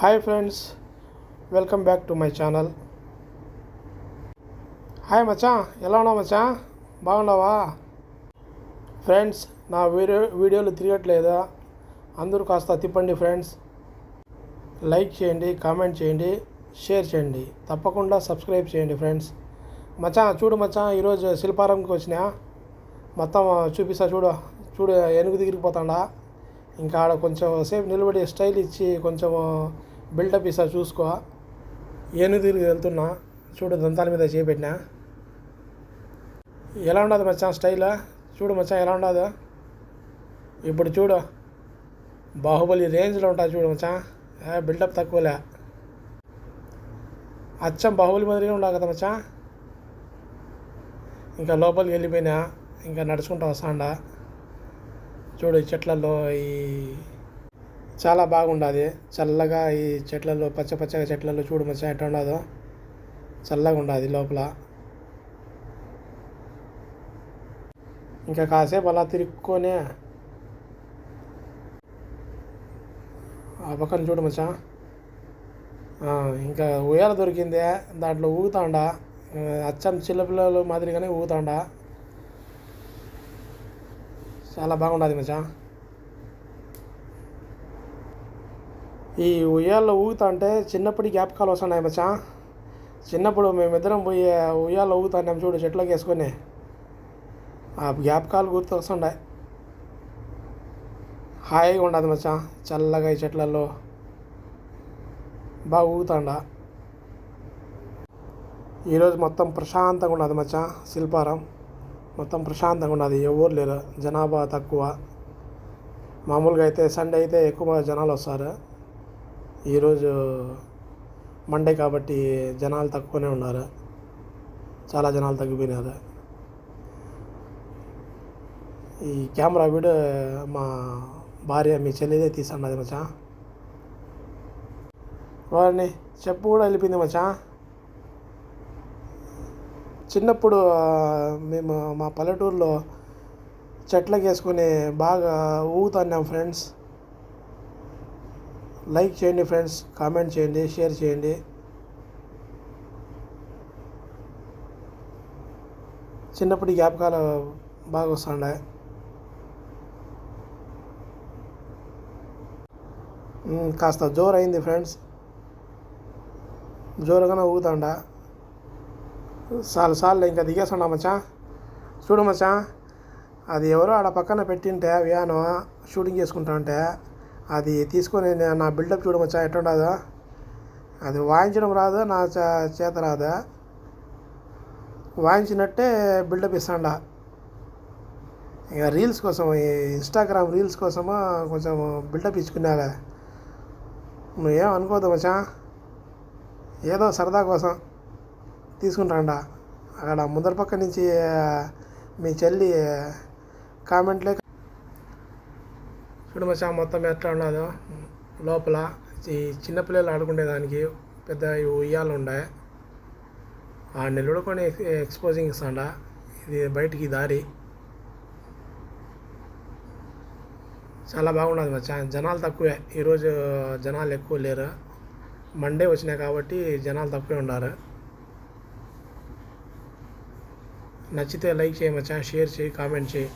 Hi friends welcome back to my channel. Hi మచా ఎలా ఉన్నావు మచ్చా? బాగున్నావా? ఫ్రెండ్స్ నా వీడియో వీడియోలు తిరగట్లేదా? అందరూ కాస్త తిప్పండి ఫ్రెండ్స్. లైక్ చేయండి కామెంట్ చేయండి షేర్ చేయండి. తప్పకుండా సబ్స్క్రైబ్ చేయండి ఫ్రెండ్స్. మచా చూడు మచ్చా ఈరోజు శిల్పారంకి వచ్చినా? మొత్తం చూపిస్తా చూడు చూడు ఎనుగు దిగిరిపోతాడా? ఇంకా ఆడ కొంచెం సేపు నిలబడి స్టైల్ ఇచ్చి కొంచెం బిల్డప్ ఇస్తా చూసుకో. ఏను తిరిగి వెళ్తున్నా. చూడు దంతాల మీద చేపెట్టినా. ఎలా ఉండదు మచ్చా స్టైల్? చూడు మచ్చా ఎలా ఉండదు? ఇప్పుడు చూడు. బాహుబలి రేంజ్లో ఉంటుంది చూడు మచ్చా. బిల్డప్ తక్కువలే. అచ్చం బాహుబలి మాదిరిగా ఉండవు కదా మచ్చా. ఇంకా లోపలికి వెళ్ళిపోయినా ఇంకా నడుచుకుంటూ వస్తాండా చూడు చెట్లలో ఈ చాలా బాగుండాది. చల్లగా ఈ చెట్లలో పచ్చ పచ్చగా చెట్లలో చూడు మచ్చ ఎట్లా ఉండదో. చల్లగా ఉండాది లోపల. ఇంకా కాసేపు అలా తిరుక్కొని ఆ పక్కన చూడు మచ్చా. ఇంకా ఉయ్యాల దొరికిందే. దాంట్లో ఊగుతాండా. అచ్చం చిన్నపిల్లలు మాదిరిగానే ఊగుతాండా. చాలా బాగుండదు మచ్చా. ఈ ఉయ్యాల్లో ఊగుతా అంటే చిన్నప్పటి జ్ఞాపకాలు వస్తున్నాయి మచ్చా చిన్నప్పుడు మేమిద్దరం పోయి ఉయ్యాల్లో ఊగుతాన్నాం చూడు చెట్లోకి వేసుకొని. ఆ జ్ఞాపకాలు గుర్తు వస్తుండే హాయిగా ఉండదు మచ్చా చల్లగా ఈ చెట్లలో బాగా ఊగుతాండ. ఈరోజు మొత్తం ప్రశాంతంగా ఉన్నది మచ్చా శిల్పారం. మొత్తం ప్రశాంతంగా ఉన్నది ఎవరు లేరు జనాభా తక్కువ. మామూలుగా అయితే సండే అయితే ఎక్కువ జనాలు వస్తారు. ఈరోజు మండే కాబట్టి జనాలు తక్కువనే ఉన్నారు. చాలా జనాలు తగ్గిపోయినారు. ఈ కెమెరా వీడియో మా భార్య మీ చెల్లిదే తీసన్నది మచ్చా. వాడిని చెప్పు కూడా వెళ్ళిపోయింది మచ్చా. చిన్నప్పుడు మేము మా పల్లెటూరులో చెట్లకి వేసుకొని బాగా ఊగుతున్నాం ఫ్రెండ్స్. లైక్ చేయండి ఫ్రెండ్స్ కామెంట్ చేయండి షేర్ చేయండి. చిన్నప్పటి జ్ఞాపకాలు బాగా వస్తుండే. కాస్త జోరు అయింది ఫ్రెండ్స్. జోరుగానే ఊగుతాండా. చాలు సార్లు ఇంకా దిగేస్తున్నా మచ్చా. చూడు మచ్చా అది ఎవరో ఆడ పక్కన పెట్టింటే వ్యాను షూటింగ్ చేసుకుంటా ఉంటే అది తీసుకొని నా బిల్డప్ చూడమచ్చా ఎట్టుండదా ఎట్టుండదో అది వాయించడం రాదు నా చేత రాదు? వాయించినట్టే బిల్డప్ ఇస్తాండా. ఇక రీల్స్ కోసం ఇన్స్టాగ్రామ్ రీల్స్ కోసమా కొంచెం బిల్డప్ ఇచ్చుకున్నారా? నువ్వేం అనుకోవద్దు మచ్చా. ఏదో సరదా కోసం తీసుకుంటాండా. అక్కడ ముందర పక్క నుంచి మీ చెల్లి కామెంట్లే ఇప్పుడు మచ్చా మొత్తం ఎట్లా ఉన్నదో లోపల ఈ చిన్నపిల్లలు ఆడుకునేదానికి పెద్ద ఉయ్యాలు ఉండే ఆ నిలబడుకొని ఎక్స్పోజింగ్ ఇస్తాండా ఇది బయటికి దారి. చాలా బాగున్నది మచ్చా జనాలు తక్కువే. ఈరోజు జనాలు ఎక్కువ లేరు. మండే వచ్చినాయి కాబట్టి జనాలు తక్కువే ఉన్నారు నచ్చితే లైక్ చేయమచ్చా షేర్ చేయి కామెంట్ చేయి.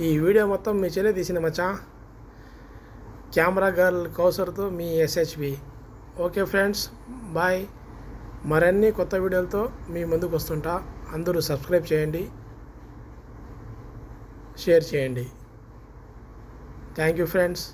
ఈ వీడియో మొత్తం మీ చెల్లె తీసిన మచ్చా. కెమెరా గర్ల్ కౌసర్తో మీ ఎస్హెచ్బి ఓకే ఫ్రెండ్స్ బాయ్. మరిన్ని కొత్త వీడియోలతో మీ ముందుకు వస్తుంటా. అందరూ సబ్స్క్రైబ్ చేయండి. షేర్ చేయండి. Thank you friends.